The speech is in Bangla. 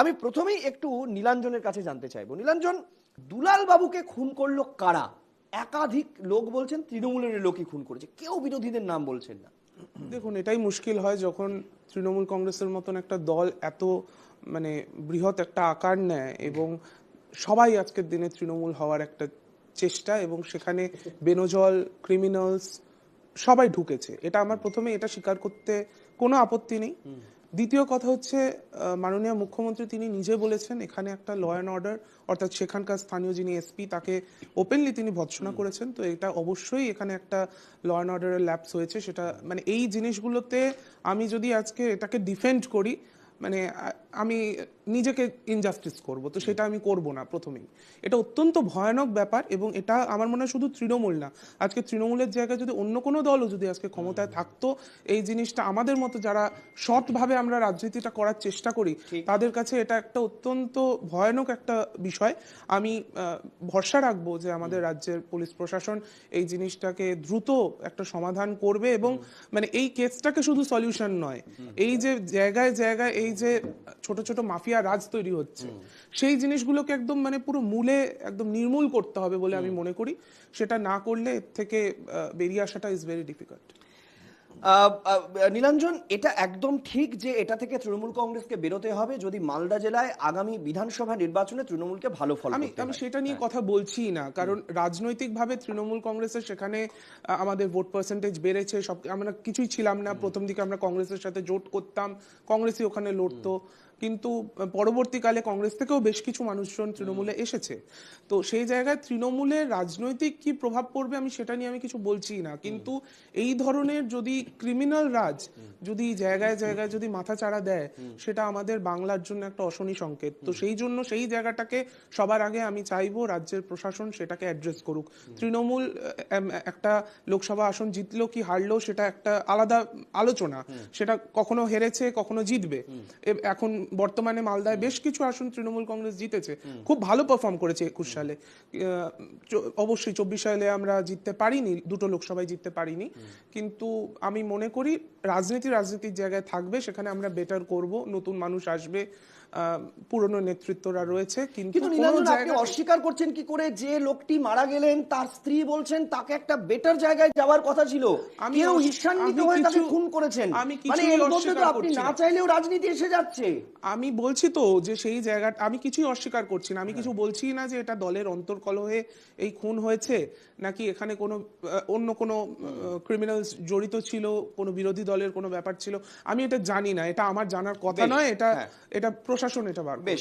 আমি প্রথমেই একটু নীলাঞ্জনের কাছে জানতে চাইব। নীলাঞ্জন দুলাল বাবুকে খুন করল কারা? একাধিক লোক বলছেন তৃণমূলের লোকই খুন করেছে। কেউ বিরোধীদের নাম বলছেন না। দেখুন এটাই মুশকিল হয় যখন তৃণমূল কংগ্রেসের মতন একটা দল এত মানে বৃহৎ একটা আকার নেয় এবং সবাই আজকের দিনে তৃণমূল হওয়ার একটা চেষ্টা এবং সেখানে বেনজল ক্রিমিনালস সবাই ঢুকেছে। এটা আমার প্রথমে এটা স্বীকার করতে কোনো আপত্তি নেই। দ্বিতীয় কথা হচ্ছে মাননীয় মুখ্যমন্ত্রী তিনি নিজে বলেছেন, এখানে একটা ল অ্যান্ড অর্ডার অর্থাৎ সেখানকার স্থানীয় যিনি এসপি তাকে ওপেনলি তিনি ভৎসনা করেছেন। তো এটা অবশ্যই এখানে একটা ল অ্যান্ড অর্ডারের ল্যাপস হয়েছে। সেটা মানে এই জিনিসগুলোতে আমি যদি আজকে এটাকে ডিফেন্ড করি মানে আমি নিজেকে ইনজাস্টিস করব। তো সেটা আমি করব না প্রথমেই। এটা অত্যন্ত ভয়ানক ব্যাপার এবং এটা আমার মনে হয় শুধু তৃণমূল না। আজকে তৃণমূলের জায়গায় যদি অন্য কোনো দলও যদি আজকে ক্ষমতায় থাকতো এই জিনিসটা আমাদের মতো যারা সৎভাবে আমরা রাজনীতিটা করার চেষ্টা করি তাদের কাছে এটা একটা অত্যন্ত ভয়ানক একটা বিষয়। আমি ভরসা রাখব যে আমাদের রাজ্যের পুলিশ প্রশাসন এই জিনিসটাকে দ্রুত একটা সমাধান করবে এবং মানে এই কেসটাকে শুধু সলিউশন নয়। এই যে জায়গায় জায়গায় এই যে ছোট ছোট মাফিয়া রাজ তৈরি হচ্ছে সেই জিনিসগুলোকে একদম মানে পুরো মূলে একদম নির্মূল করতে হবে বলে আমি মনে করি। সেটা না করলে এর থেকে বেরিয়ে আসাটা ইজ ভেরি ডিফিকাল্ট নীলাঞ্জন এটা একদম ঠিক যে এটা থেকে তৃণমূল কংগ্রেসকে বেরোতে হবে যদি মালদা জেলায় আগামী বিধানসভা নির্বাচনে তৃণমূলকে ভালো ফল আমি আমি সেটা নিয়ে কথা বলছি না কারণ রাজনৈতিকভাবে তৃণমূল কংগ্রেসের সেখানে আমাদের ভোট পার্সেন্টেজ বেড়েছে সব আমরা কিছুই ছিলাম না। প্রথম দিকে আমরা কংগ্রেসের সাথে জোট করতাম কংগ্রেসই ওখানে লড়তো। কিন্তু পরবর্তীকালে কংগ্রেস থেকেও বেশ কিছু মানুষজন তৃণমূলে এসেছে। তো সেই জায়গায় তৃণমূলের রাজনৈতিক কি প্রভাব পড়বে আমি সেটা নিয়ে আমি কিছু বলছি না। কিন্তু এই ধরনের যদি ক্রিমিনাল রাজ যদি জায়গায় জায়গায় যদি মাথা চাড়া দেয়, সেটা আমাদের বাংলার জন্য একটা অশনি সংকেত। তো সেই জন্য সেই জায়গাটাকে সবার আগে আমি চাইব রাজ্যের প্রশাসন সেটাকে অ্যাড্রেস করুক। তৃণমূল একটা লোকসভা আসন জিতলো কি হারলো সেটা একটা আলাদা আলোচনা। সেটা কখনো হেরেছে, কখনো জিতবে। এখন বর্তমানে মালদায় বেশ কিছু আসন তৃণমূল কংগ্রেস জিতেছে। খুব ভালো পারফর্ম করেছে একুশ সালে। অবশ্যই চব্বিশ সালে আমরা জিততে পারিনি, দুটো লোকসভায় জিততে পারিনি। কিন্তু আমি মনে করি রাজনীতি রাজনীতির জায়গায় থাকবে সেখানে আমরা বেটার করব নতুন মানুষ আসবে পুরনো নেতৃত্বরা রয়েছে কিন্তু আপনি অস্বীকার করছেন কি করে? যে লোকটি মারা গেলেন তার স্ত্রী বলছেন তাকে একটা বেটার জায়গায় যাওয়ার কথা ছিল। আমি কেউ ঈর্ষান্বিত হয়ে তাকে খুন করেছেন। আমি মানে এর মধ্যে তো আপনি না। চাইলেও রাজনীতি এসে যাচ্ছে। আমি বলছি তো যে সেই জায়গা আমি কিছুই অস্বীকার করছি না। আমি কিছু বলছি না যে এটা দলের অন্তর্কলহে এই খুন হয়েছে নাকি এখানে কোনো অন্য কোনো ক্রিমিনাল জড়িত ছিল। কোনো বিরোধী দলের কোনো ব্যাপার ছিল আমি এটা জানি না এটা আমার জানার কথা নয় এটা এটা প্রশাসন এটা বার